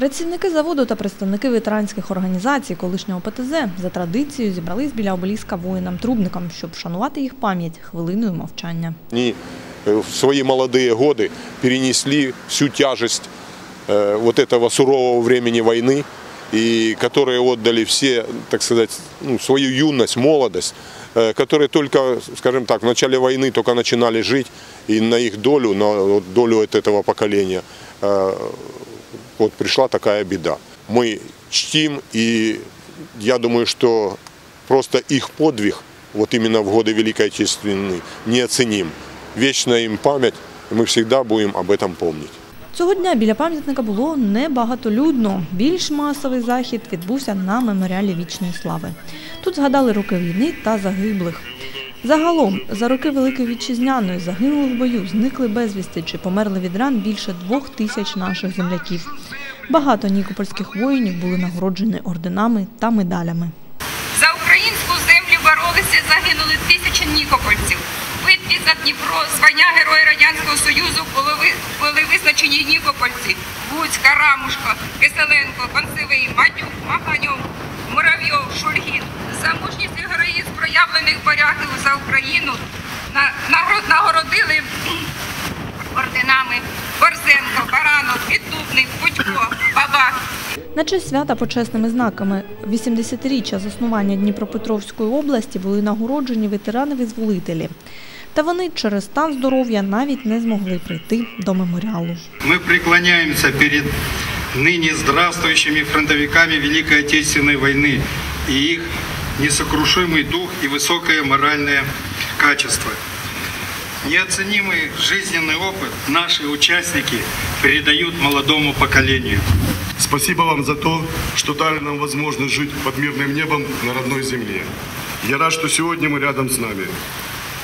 Працівники заводу та представники ветеранських організацій колишнього ПТЗ за традицією зібрались біля обеліска воїнам-трубникам, щоб вшанувати їх пам'ять хвилиною мовчання. Они э, в свои молодые годы перенесли всю тяжесть э, вот этого сурового времени войны, и которые отдали все, так сказать, ну, свою юность, молодость, э, которые только, скажем так, в начале войны только начинали жить, и на их долю, на вот долю от этого поколения, э, вот пришла такая беда. Мы чтим, и я думаю, что просто их подвиг, вот именно в годы Великой Отечественной, неоценим. Вечная им память, и мы всегда будем об этом помнить. Цього дня біля пам'ятника було небагатолюдно. Більш масовий захід відбувся на меморіалі вічної слави. Тут згадали роки війни та загиблих. Загалом, за роки Великої Вітчизняної загинули в бою, зникли безвісти чи померли від ран більше двох тисяч наших земляків. Багато нікопольських воїнів були нагороджені орденами та медалями. За українську землю боролися, загинули тисячі нікопольців. Битві за Дніпро звання Героя Радянського Союзу були, визначені нікопольці Гуцька, Рамушко, Киселенко, Панцевий, Матюк, Маханьов, Муравйов, Шульгін. За мужність і героїзм проявлених борягів за Україну на- нагород- нагородили орденами Борзенко, Баранов, Піддубний, Путько, Бабак. На честь свята почесними знаками 80-річчя заснування Дніпропетровської області були нагороджені ветерани-визволителі. Та вони через стан здоров'я навіть не змогли прийти до меморіалу. Мы преклоняемся перед ныне здравствующими фронтовиками Великой Отечественной войны и их несокрушимый дух и высокое моральное качество. Неоценимый жизненный опыт наши участники передают молодому поколению. Спасибо вам за то, что дали нам возможность жить под мирным небом на родной земле. Я рад, что сегодня мы рядом с нами.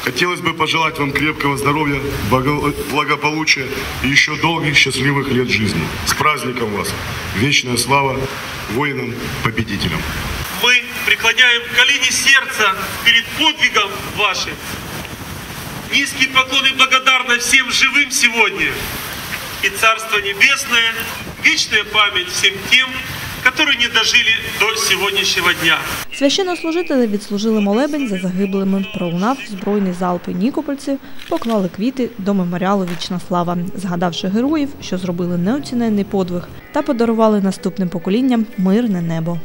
Хотелось бы пожелать вам крепкого здоровья, благо- благополучия и еще долгих счастливых лет жизни. С праздником вас! Вечная слава воинам-победителям! мы преклоняем колени сердца перед подвигом вашим. Низкий поклон и благодарность всем живым сегодня. И Царство Небесное, вечная память всем тем, которые не дожили до сегодняшнего дня. Священнослужителі відслужили молебень за загиблими. Пролунав збройний залп і нікопольці, поклали квіти до меморіалу Вічна слава, згадавши героїв, що зробили неоціненний подвиг та подарували наступним поколінням мирне небо.